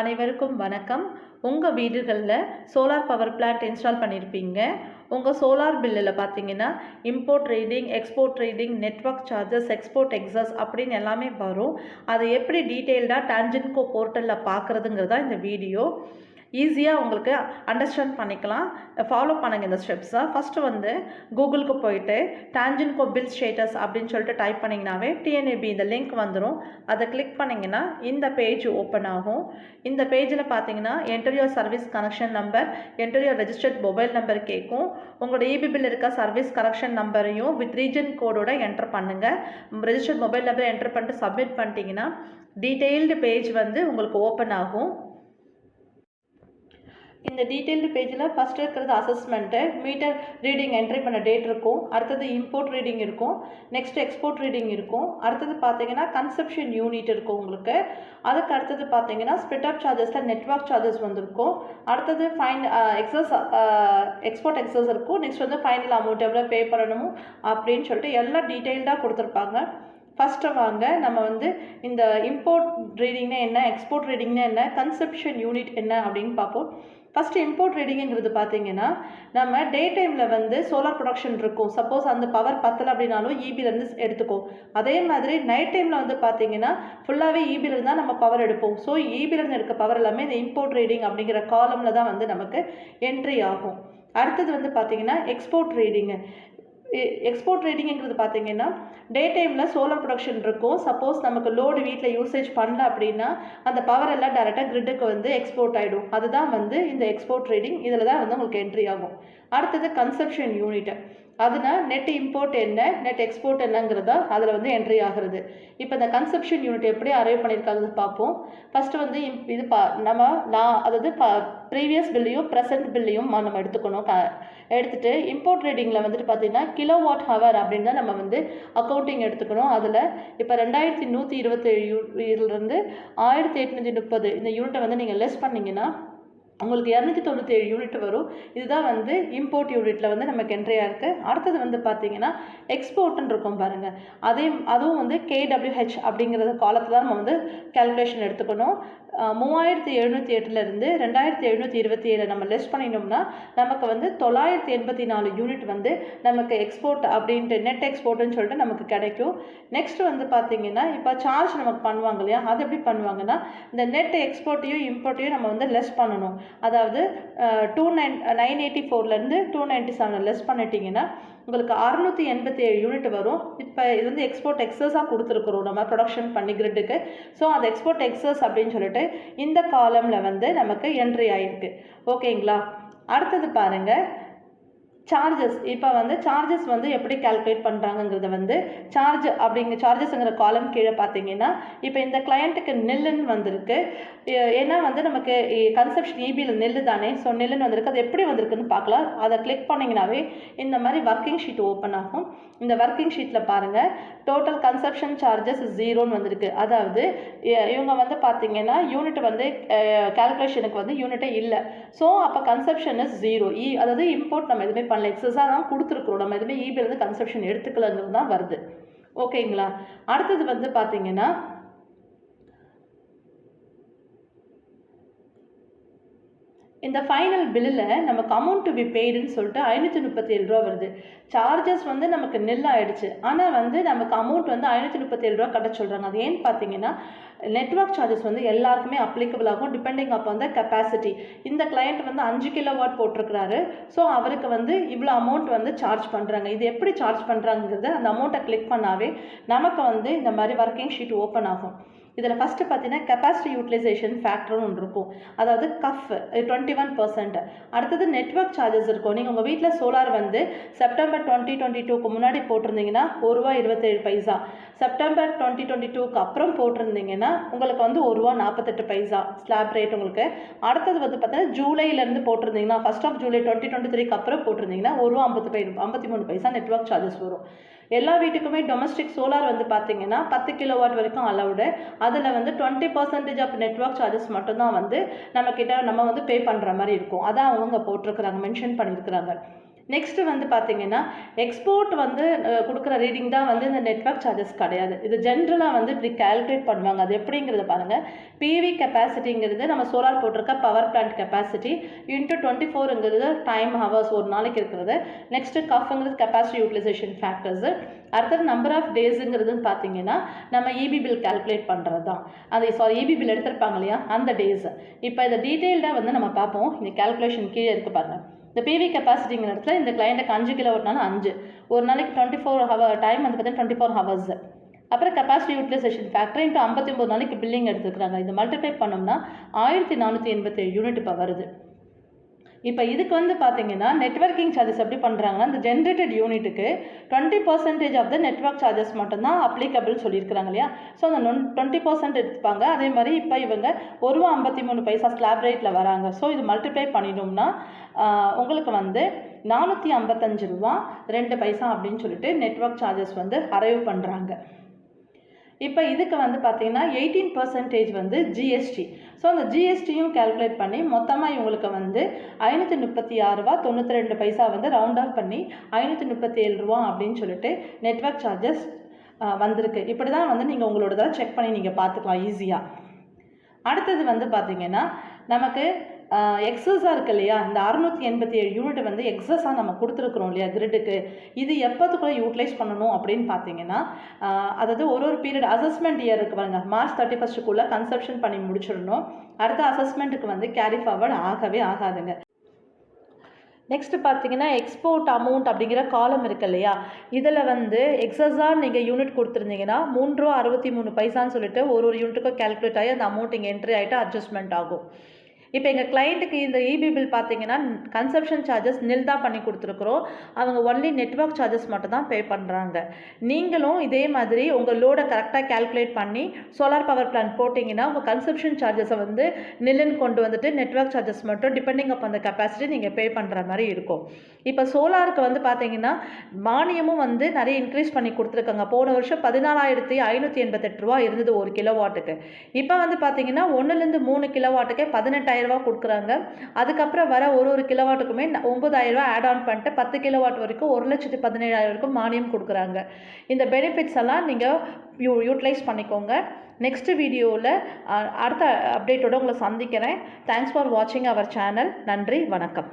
அனைவருக்கும் வணக்கம். உங்கள் வீடுகளில் சோலார் பவர் பிளான்ட் இன்ஸ்டால் பண்ணியிருப்பீங்க உங்கள் சோலார் பில்லில் பார்த்தீங்கன்னா import reading export reading network charges export excess அப்படின்னு எல்லாமே வரும். அதை எப்படி டீட்டெயில்டாக டான்ஜென்கோ போர்ட்டலில் பார்க்குறதுங்கிறதா தான் இந்த வீடியோ. ஈஸியாக உங்களுக்கு அண்டர்ஸ்டாண்ட் பண்ணிக்கலாம். ஃபாலோ பண்ணுங்கள் இந்த ஸ்டெப்ஸை ஃபஸ்ட்டு வந்து கூகுளுக்கு போயிட்டு டான்ஜென்கோ பில் ஸ்டேட்டஸ் அப்படின்னு சொல்லிட்டு டைப் பண்ணிங்கனாவே டிஎன்ஏபி இந்த லிங்க் வந்துடும் அதை கிளிக் பண்ணிங்கன்னா இந்த பேஜ் ஓப்பன் ஆகும். இந்த பேஜில் பார்த்தீங்கன்னா enter service connection number enter registered mobile number கேட்கும். உங்களோட இபி பில் இருக்க சர்வீஸ் கனெக்ஷன் நம்பரையும் வித் ரீஜன் கோடோட என்டர் பண்ணுங்கள் ரெஜிஸ்டர்ட் மொபைல் நம்பரை என்டர் பண்ணிட்டு சப்மிட் பண்ணிட்டீங்கன்னா டீட்டெயில்டு பேஜ் வந்து உங்களுக்கு ஓப்பன் ஆகும். இந்த டீட்டெயில்டு பேஜில் ஃபஸ்ட் இருக்கிறது அசஸ்மெண்ட்டு மீட்டர் ரீடிங் என்ட்ரி பண்ண டேட் இருக்கும். அடுத்தது இம்போர்ட் ரீடிங் இருக்கும். நெக்ஸ்ட் எக்ஸ்போர்ட் ரீடிங் இருக்கும். அடுத்தது பார்த்தீங்கன்னா கன்செப்ஷன் யூனிட் இருக்கும் உங்களுக்கு. அதுக்கு அடுத்தது பார்த்தீங்கன்னா ஸ்பிட் அப் சார்ஜஸில் நெட்ஒர்க் சார்ஜஸ் வந்திருக்கும். அடுத்தது ஃபைன் எக்ஸஸ் எக்ஸ்போர்ட் எக்ஸஸ் இருக்கும். நெக்ஸ்ட் வந்து ஃபைனல் அமௌண்ட் எவ்வளோ பே பண்ணணும் அப்படின்னு சொல்லிட்டு எல்லாம் டீட்டெயில்டாக கொடுத்துருப்பாங்க. ஃபஸ்ட்டு வாங்க நம்ம வந்து இந்த இம்போர்ட் ரீடிங்னா என்ன எக்ஸ்போர்ட் ரீடிங்னா என்ன கன்செப்ஷன் யூனிட் என்ன அப்படின்னு பார்ப்போம். ஃபஸ்ட்டு இம்போர்ட் ரீடிங்குங்கிறது பார்த்தீங்கன்னா நம்ம டே டைமில் வந்து சோலார் ப்ரொடக்ஷன் இருக்கும். சப்போஸ் அந்த பவர் பத்தலை அப்படின்னாலும் இபிலேருந்து எடுத்துக்கும் அதே மாதிரி நைட் டைமில் வந்து பார்த்தீங்கன்னா ஃபுல்லாகவே இபிலேருந்து தான் நம்ம பவர் எடுப்போம். ஸோ இபிலேருந்து எடுக்க பவர் எல்லாமே இந்த இம்போர்ட் ரீடிங் அப்படிங்கிற காலமில் தான் வந்து நமக்கு என்ட்ரி ஆகும். அடுத்தது வந்து பார்த்தீங்கன்னா எக்ஸ்போர்ட் ரீடிங்கு எக்ஸ்போர்ட் ரேட்டிங்கிறது பார்த்தீங்கன்னா டே டைமில் சோலார் ப்ரொடக்ஷன் இருக்கும். சப்போஸ் நமக்கு லோடு வீட்டில் யூசேஜ் பண்ணல அப்படின்னா அந்த பவர் எல்லாம் டேரெக்டாக கிரிட்டுக்கு வந்து எக்ஸ்போர்ட் ஆகிடும் அதுதான் வந்து இந்த எக்ஸ்போர்ட் ரேட்டிங் இதில் தான் வந்து உங்களுக்கு என்ட்ரி ஆகும். அடுத்தது கன்சப்ஷன் யூனிட்டு அதுனா நெட் இம்போர்ட் என்ன நெட் எக்ஸ்போர்ட் என்னங்கிறதா அதில் வந்து என்ட்ரி ஆகிறது. இப்போ இந்த கன்சப்ஷன் யூனிட் எப்படி அரைவ் பண்ணியிருக்காங்க பார்ப்போம். ஃபஸ்ட்டு வந்து இது பா நம்ம நான் அதாவது ப ப்ரீவியஸ் பில்லையும் ப்ரெசன்ட் பில்லையும் நம்ம எடுத்துக்கணும். க எடுத்துகிட்டு இம்போர்ட் ரீடிங்கில் வந்துட்டு பார்த்தீங்கன்னா கிலோ வாட் ஹவர் அப்படின்னு தான் நம்ம வந்து அக்கௌண்டிங் எடுத்துக்கணும். அதில் இப்போ ரெண்டாயிரத்தி நூற்றி இருபத்தேழு யூ ஆயிரத்தி எட்நூற்றி முப்பது இந்த யூனிட்டை வந்து நீங்கள் லெஸ் பண்ணிங்கன்னா உங்களுக்கு இரநூத்தி தொண்ணூத்தேழு யூனிட் வரும். இதுதான் வந்து இம்போர்ட் யூனிட்டில் வந்து நமக்கு என்ட்ரியாக இருக்குது அடுத்தது வந்து பார்த்தீங்கன்னா எக்ஸ்போர்ட்னு இருக்கும் பாருங்கள் அதே அதுவும் வந்து கேடபிள்யூஹெச் அப்படிங்கிறது காலத்தில் தான் நம்ம வந்து கேல்குலேஷன் எடுத்துக்கணும். மூவாயிரத்தி எழுநூற்றி எட்டுலேருந்து ரெண்டாயிரத்தி எழுநூற்றி இருபத்தி ஏழு நம்ம லெஸ் பண்ணினோம்னா நமக்கு வந்து தொள்ளாயிரத்தி எண்பத்தி நாலு யூனிட் வந்து நமக்கு எக்ஸ்போர்ட் அப்படின்ட்டு நெட் எக்ஸ்போர்ட்டுன்னு சொல்லிட்டு நமக்கு கிடைக்கும். நெக்ஸ்ட் வந்து பார்த்தீங்கன்னா இப்போ சார்ஜ் நமக்கு பண்ணுவாங்க இல்லையா? அது எப்படி பண்ணுவாங்கன்னா இந்த நெட் எக்ஸ்போர்ட்டையும் இம்போர்ட்டையும் நம்ம வந்து லெஸ் பண்ணணும். அதாவது டூ நைன் நைன் எயிட்டி ஃபோர்லேருந்து டூ நைன்ட்டி செவனில் லெஸ் பண்ணிட்டீங்கன்னா உங்களுக்கு அறுநூற்றி எண்பத்தி ஏழு யூனிட் வரும். இப்போ இது வந்து எக்ஸ்போர்ட் எக்ஸஸாக கொடுத்துருக்குறோம் நம்ம ப்ரொடக்ஷன் பண்ணி கிரிட்டுக்கு ஸோ அந்த எக்ஸ்போர்ட் எக்ஸஸ் அப்படின்னு சொல்லிட்டு இந்த காலமில் வந்து நமக்கு என்ட்ரி ஆகிருக்கு ஓகேங்களா அடுத்தது பாருங்கள் சார்ஜஸ் இப்போ வந்து சார்ஜஸ் வந்து எப்படி கால்குலேட் பண்ணுறாங்கங்கிறத வந்து சார்ஜ் அப்படிங்கிற சார்ஜஸ்ங்கிற காலம் கீழே பார்த்தீங்கன்னா இப்போ இந்த கிளையண்ட்டுக்கு நெல்லுன்னு வந்திருக்கு. ஏன்னா வந்து நமக்கு கன்செப்ஷன் இபியில் நெல் தானே. ஸோ நெல்லுன்னு வந்திருக்கு. அது எப்படி வந்திருக்குன்னு பார்க்கலாம். அதை கிளிக் பண்ணிங்கனாவே இந்த மாதிரி ஒர்க்கிங் ஷீட் ஓப்பன் ஆகும். இந்த ஒர்க்கிங் ஷீட்டில் பாருங்கள் டோட்டல் கன்சப்ஷன் சார்ஜஸ் ஜீரோன்னு வந்திருக்கு. அதாவது இவங்க வந்து பார்த்தீங்கன்னா யூனிட் வந்து கால்குலேஷனுக்கு வந்து யூனிட்டே இல்லை. ஸோ அப்போ கன்சப்ஷன் இஸ் ஜீரோ இ அதாவது இம்போர்ட் நம்ம எதுவுமே பண்ணல எக்ஸஸாக தான் கொடுத்துருக்குறோம் நம்ம எதுவுமே இபிலேருந்து கன்செப்ஷன் எடுத்துக்கலங்கிறது தான் வருது. ஓகேங்களா அடுத்தது வந்து பார்த்தீங்கன்னா இந்த ஃபைனல் பில்லில் நமக்கு அமௌண்ட் டு பி பெய்டுன்னு சொல்லிட்டு ஐநூற்றி முப்பத்தி ஏழு ரூபா வருது. சார்ஜஸ் வந்து நமக்கு நெல் ஆகிடுச்சு ஆனால் வந்து நமக்கு அமௌண்ட் வந்து ஐநூற்றி முப்பத்தேழு ரூபா கட்ட சொல்கிறாங்க அது ஏன்னு பார்த்தீங்கன்னா நெட்ஒர்க் சார்ஜஸ் வந்து எல்லாருக்குமே அப்ளிகபிள் ஆகும் டிபெண்டிங் அப்போ அந்த கெப்பாசிட்டி இந்த கிளையண்ட் வந்து அஞ்சு கிலோ வாட் போட்டிருக்கிறாரு. ஸோ அவருக்கு வந்து இவ்வளோ அமௌண்ட் வந்து சார்ஜ் பண்ணுறாங்க இது எப்படி சார்ஜ் பண்ணுறாங்கிறது அந்த அமௌண்ட்டை கிளிக் பண்ணாவே நமக்கு வந்து இந்த மாதிரி ஒர்க்கிங் ஷீட் ஓப்பன் ஆகும். இதில் ஃபஸ்ட்டு பார்த்தீங்கன்னா கெப்பாசிட்டி யூட்டிலைசேஷன் ஃபேக்டர்னு ஒன்று இருக்கும். அதாவது கஃப் டுவெண்ட்டி ஒன் பர்சன்ட் அடுத்தது நெட்ஒர்க் சார்ஜஸ் இருக்கும். நீங்கள் உங்கள் வீட்டில் சோலார் வந்து செப்டம்பர் டுவெண்ட்டி டுவெண்ட்டி டூக்கு முன்னாடி போட்டிருந்தீங்கன்னா ஒரு ரூபா இருபத்தேழு பைசா. செப்டம்பர் டுவெண்ட்டி டுவெண்ட்டி டூக்கு அப்புறம் போட்டிருந்தீங்கன்னா உங்களுக்கு வந்து ஒரு ரூபா நாற்பத்தெட்டு பைசா ஸ்லாப் ரேட் உங்களுக்கு. அடுத்தது வந்து பார்த்தீங்கன்னா ஜூலைலேருந்து போட்டிருந்தீங்கன்னா first of July twenty twenty த்ரீக்கு அப்புறம் போட்டிருந்தீங்கன்னா ஒரு ரூபா ஐம்பத்து பை ஐம்பத்தி மூணு பைசா நெட்ஒர்க் சார்ஜஸ் வரும். எல்லா வீட்டுக்குமே டொமஸ்டிக் சோலார் வந்து பார்த்தீங்கன்னா பத்து கிலோ வாட் வரைக்கும் அலவுடு அதில் வந்து twenty percentage of network charges மட்டும்தான் வந்து நம்மக்கிட்ட நம்ம வந்து பே பண்ணுற மாதிரி இருக்கும். அதான் அவங்க போட்டிருக்கிறாங்க மென்ஷன் பண்ணியிருக்கிறாங்க. நெக்ஸ்ட்டு வந்து பார்த்தீங்கன்னா எக்ஸ்போர்ட் வந்து கொடுக்குற ரீடிங் தான் வந்து இந்த நெட்வொர்க் சார்ஜஸ் கிடையாது. இது ஜென்ரலாக வந்து இப்படி கால்குலேட் பண்ணுவாங்க. அது எப்படிங்கிறத பாருங்கள் பிவி கெப்பாசிட்டிங்கிறது நம்ம சோலார் போட்டிருக்க power plant capacity into twenty ஃபோருங்கிறது time hours ஒரு நாளைக்கு இருக்கிறது. நெக்ஸ்ட்டு கஃப்ங்கிறது கெப்பாசிட்டி யூட்டிலைசேஷன் ஃபேக்டர்ஸு அடுத்தது நம்பர் ஆஃப் டேஸுங்கிறதுன்னு பார்த்தீங்கன்னா நம்ம இபி பில் கால்குலேட் பண்ணுறது தான். அது சாரி இபி பில் எடுத்திருப்பாங்க இல்லையா? அந்த டேஸ் இப்போ இதை டீட்டெயில்டாக வந்து நம்ம பார்ப்போம். இந்த கால்குலேஷன் கீழே இருக்கு பாருங்கள் இந்த பிவி கெப்பாசிட்டிங்கிற இடத்துல இந்த கிளைண்ட்டுக்கு அஞ்சு கிலோ ஓட்டினாலும் அஞ்சு. ஒரு நாளைக்கு டுவெண்ட்டி ஃபோர் ஹவர் டைம் வந்து பார்த்தீங்கன்னா டுவெண்ட்டி ஃபோர் ஹவர்ஸ் அப்புறம் கெப்பாசிட்டி யூட்டிலைசேஷன் ஃபேக்டர் இன்ட்டு ஐம்பத்தி ஒம்பது நாளைக்கு பில்லிங் எடுத்துக்கிறாங்க இது மல்டிப்ளை பண்ணோம்னா ஆயிரத்தி நானூற்றி எண்பத்தேழு யூனிட் இப்போ வருது. இப்போ இதுக்கு வந்து பார்த்தீங்கன்னா நெட்வொர்க்கிங் சார்ஜஸ் எப்படி பண்ணுறாங்கன்னா இந்த ஜென்ரேட்டட் யூனிட்டுக்கு twenty percentage of the network charges மட்டும்தான் அப்ளிகபிள் சொல்லியிருக்கிறாங்க இல்லையா? ஸோ அந்த நொன் டுவெண்ட்டி பர்சன்ட் எடுத்துப்பாங்க. அதே மாதிரி இப்போ இவங்க ஒரு ரூபா ஐம்பத்தி மூணு பைசா ஸ்லாப் ரேட்டில் வராங்க. ஸோ இது மல்டிப்ளை பண்ணிட்டோம்னா உங்களுக்கு வந்து நானூற்றி ஐம்பத்தஞ்சு ரூபா ரெண்டு பைசா அப்படின்னு சொல்லிட்டு நெட்ஒர்க் சார்ஜஸ் வந்து அரைவ் பண்ணுறாங்க இப்போ இதுக்கு வந்து பார்த்தீங்கன்னா எயிட்டீன் பர்சன்டேஜ் வந்து ஜிஎஸ்டி ஸோ அந்த ஜிஎஸ்டியும் கால்குலேட் பண்ணி மொத்தமாக இவங்களுக்கு வந்து ஐநூற்றி முப்பத்தி ஆறு ரூபா தொண்ணூற்றி ரெண்டு பைசா வந்து ரவுண்ட் ஆஃப் பண்ணி ஐநூற்றி முப்பத்தி ஏழு ரூபா அப்படின்னு சொல்லிட்டு நெட்வொர்க் சார்ஜஸ் வந்திருக்கு. இப்படி தான் வந்து நீங்கள் உங்களோட தான் செக் பண்ணி நீங்கள் பார்த்துக்கலாம் ஈஸியாக அடுத்தது வந்து பார்த்தீங்கன்னா நமக்கு எக்ஸஸாக இருக்கு இல்லையா? இந்த அறுநூற்றி எண்பத்தி ஏழு யூனிட் வந்து எக்ஸஸாக நம்ம கொடுத்துருக்குறோம் இல்லையா கிரிட்டுக்கு இது எப்போத்துக்குள்ளே யூட்டிலைஸ் பண்ணணும் அப்படின்னு பார்த்தீங்கன்னா அதாவது ஒரு ஒரு பீரியட் அசஸ்மெண்ட் இயர் இருக்கு பாருங்க. மார்ச் தேர்ட்டி ஃபஸ்ட்டுக்குள்ளே கன்சப்ஷன் பண்ணி முடிச்சிடணும். அடுத்த அசஸ்மெண்ட்டுக்கு வந்து கேரி ஃபார்வர்ட் ஆகவே ஆகாதுங்க. நெக்ஸ்ட் பார்த்தீங்கன்னா எக்ஸ்போர்ட் அமௌண்ட் அப்படிங்கிற காலம் இருக்கு இல்லையா? இதில் வந்து எக்ஸஸாக நீங்கள் யூனிட் கொடுத்துருந்தீங்கன்னா மூன்று ரூபா அறுபத்தி மூணு பைசான்னு சொல்லிட்டு ஒரு ஒரு யூனிட்டுக்கும் கேல்குலேட் ஆகி அந்த அமௌண்ட் இங்கே என்ட்ரி ஆகிட்டு அட்ஜஸ்ட்மெண்ட் ஆகும். இப்போ எங்கள் கிளைண்ட்டுக்கு இந்த இபி பில் பார்த்தீங்கன்னா கன்சப்ஷன் சார்ஜஸ் நில் தான் பண்ணி கொடுத்துருக்குறோம். அவங்க ஒன்லி நெட்வொர்க் சார்ஜஸ் மட்டும் தான் பே பண்ணுறாங்க நீங்களும் இதே மாதிரி உங்கள் லோடை கரெக்டாக கால்குலேட் பண்ணி சோலார் பவர் பிளான் போட்டிங்கன்னா உங்கள் கன்சப்ஷன் சார்ஜஸை வந்து நில்லுன்னு கொண்டு வந்துட்டு நெட்வொர்க் சார்ஜஸ் மட்டும் டிபெண்டிங் அப் அந்த கெப்பாசிட்டி நீங்கள் பே பண்ணுற மாதிரி இருக்கும். இப்போ சோலாருக்கு வந்து பார்த்தீங்கன்னா மானியமும் வந்து நிறைய இன்க்ரீஸ் பண்ணி கொடுத்துருக்காங்க. போன வருஷம் பதினாலாயிரத்தி ஐநூற்றி எண்பத்தெட்டு ரூபா இருந்தது ஒரு கிலோ வாட்டுக்கு இப்போ வந்து பார்த்தீங்கன்னா ஒன்றுலேருந்து மூணு கிலோ வாட்டுக்கே பதினெட்டாயிரம் ரூபா கொடுக்குறாங்க. அதுக்கப்புறம் வர ஒரு ஒரு கிலோவாட்டுக்குமே ஒம்பதாயிரம் ரூபா ஆட் ஆன் பண்ணிட்டு பத்து கிலோவாட் வரைக்கும் ஒரு லட்சத்தி பதினேழாயிரம் வரைக்கும் மானியம் கொடுக்குறாங்க. இந்த பெனிஃபிட்ஸ் எல்லாம் நீங்கள் யூ யூட்டிலைஸ் பண்ணிக்கோங்க. நெக்ஸ்ட் வீடியோவில் அடுத்த அப்டேட்டோட உங்களை சந்திக்கிறேன். தேங்க்ஸ் ஃபார் வாட்சிங் அவர் சேனல் நன்றி வணக்கம்.